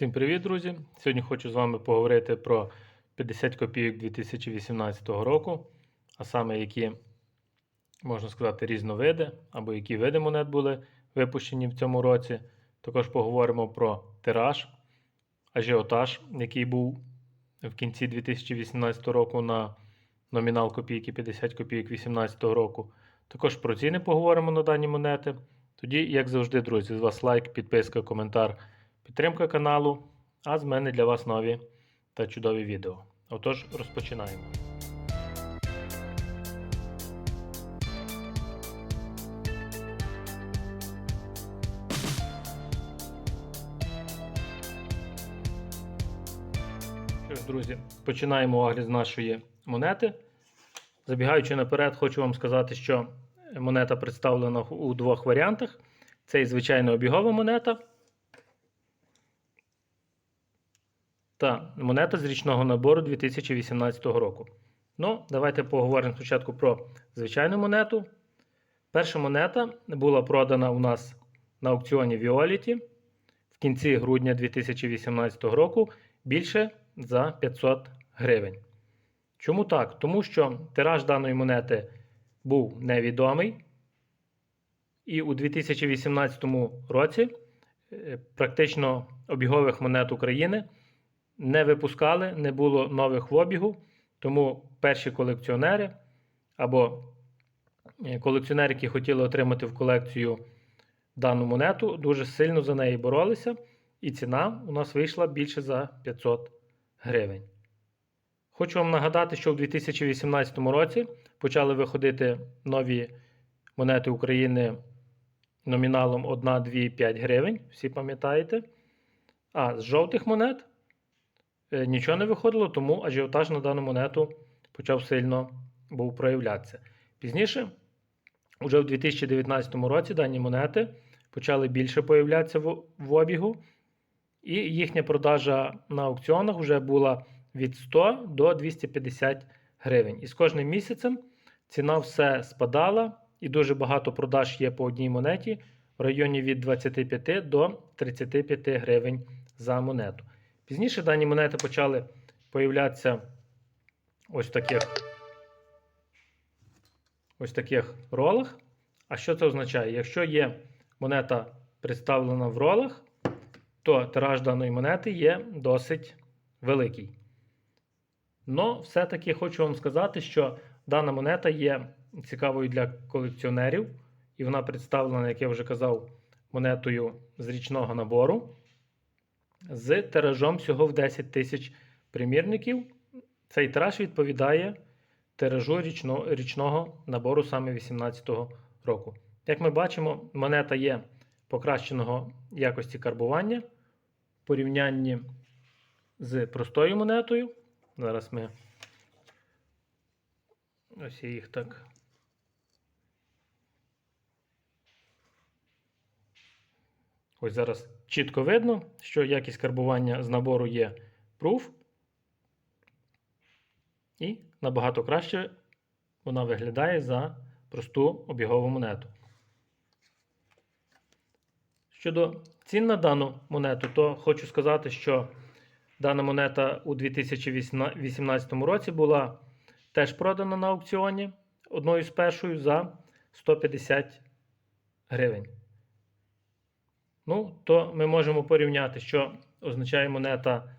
Всім привіт, друзі! Сьогодні хочу з вами поговорити про 50 копійок 2018 року, а саме які, можна сказати, різновиди або які види монет були випущені в цьому році. Також поговоримо про тираж, ажіотаж, який був в кінці 2018 року на номінал копійки 50 копійок 2018 року. Також про ціни поговоримо на дані монети. Тоді, як завжди, друзі, з вас лайк, підписка, коментар. Підтримка каналу, а з мене для вас нові та чудові відео. Отож, розпочинаємо. Що ж, друзі, починаємо огляд з нашої монети. Забігаючи наперед, хочу вам сказати, що монета представлена у двох варіантах. Це і звичайна обігова монета. Та монета з річного набору 2018 року. Ну, давайте поговоримо спочатку про звичайну монету. Перша монета була продана у нас на аукціоні Violet в кінці грудня 2018 року більше за 500 гривень. Чому так? Тому що тираж даної монети був невідомий. І у 2018 році е, практично обігових монет України не випускали, не було нових в обігу, тому перші колекціонери або е, колекціонери, які хотіли отримати в колекцію дану монету, дуже сильно за неї боролися, і ціна у нас вийшла більше за 500 гривень. Хочу вам нагадати, що в 2018 році почали виходити нові монети України номіналом 1, 2, 5 гривень, всі пам'ятаєте. А з жовтих монет нічого не виходило, тому ажіотаж на дану монету почав сильно був проявлятися. Пізніше, вже в 2019 році, дані монети почали більше появлятися в, в обігу, і їхня продажа на аукціонах вже була від 100 до 250 гривень. І з кожним місяцем ціна все спадала, і дуже багато продаж є по одній монеті в районі від 25 до 35 гривень за монету. Пізніше дані монети почали появлятися ось в таких ось таких ролах. А що це означає? Якщо є монета представлена в ролах, то тираж даної монети є досить великий. Но все-таки хочу вам сказати, що дана монета є цікавою для колекціонерів, і вона представлена, як я вже казав, монетою з річного набору з тиражом всього в 10 тисяч примірників. Цей тираж відповідає тиражу річно, річного набору саме 2018 року. Як ми бачимо, монета є покращеного якості карбування в порівнянні з простою монетою. Зараз ми ось я їх так. Ось зараз чітко видно, що якість карбування з набору є Proof. І набагато краще вона виглядає за просту обігову монету. Щодо цін на дану монету, то хочу сказати, що дана монета у 2018 році була теж продана на аукціоні одною з першою за 150 гривень. Ну, то ми можемо порівняти, що означає монета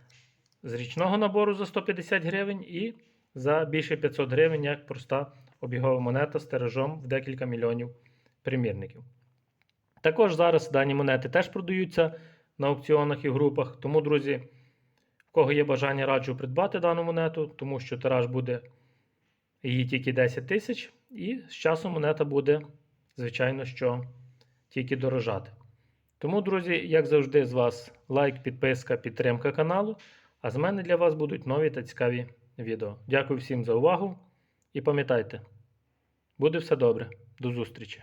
з річного набору за 150 гривень і за більше 500 гривень, як проста обігова монета з тиражом в декілька мільйонів примірників. Також зараз дані монети теж продаються на аукціонах і групах. Тому, друзі, в кого є бажання, раджу придбати дану монету, тому що тираж буде її тільки 10 тисяч, і з часом монета буде, звичайно, що тільки дорожати. Тому, друзі, як завжди, з вас лайк, підписка, підтримка каналу. А з мене для вас будуть нові та цікаві відео. Дякую всім за увагу і пам'ятайте, буде все добре. До зустрічі!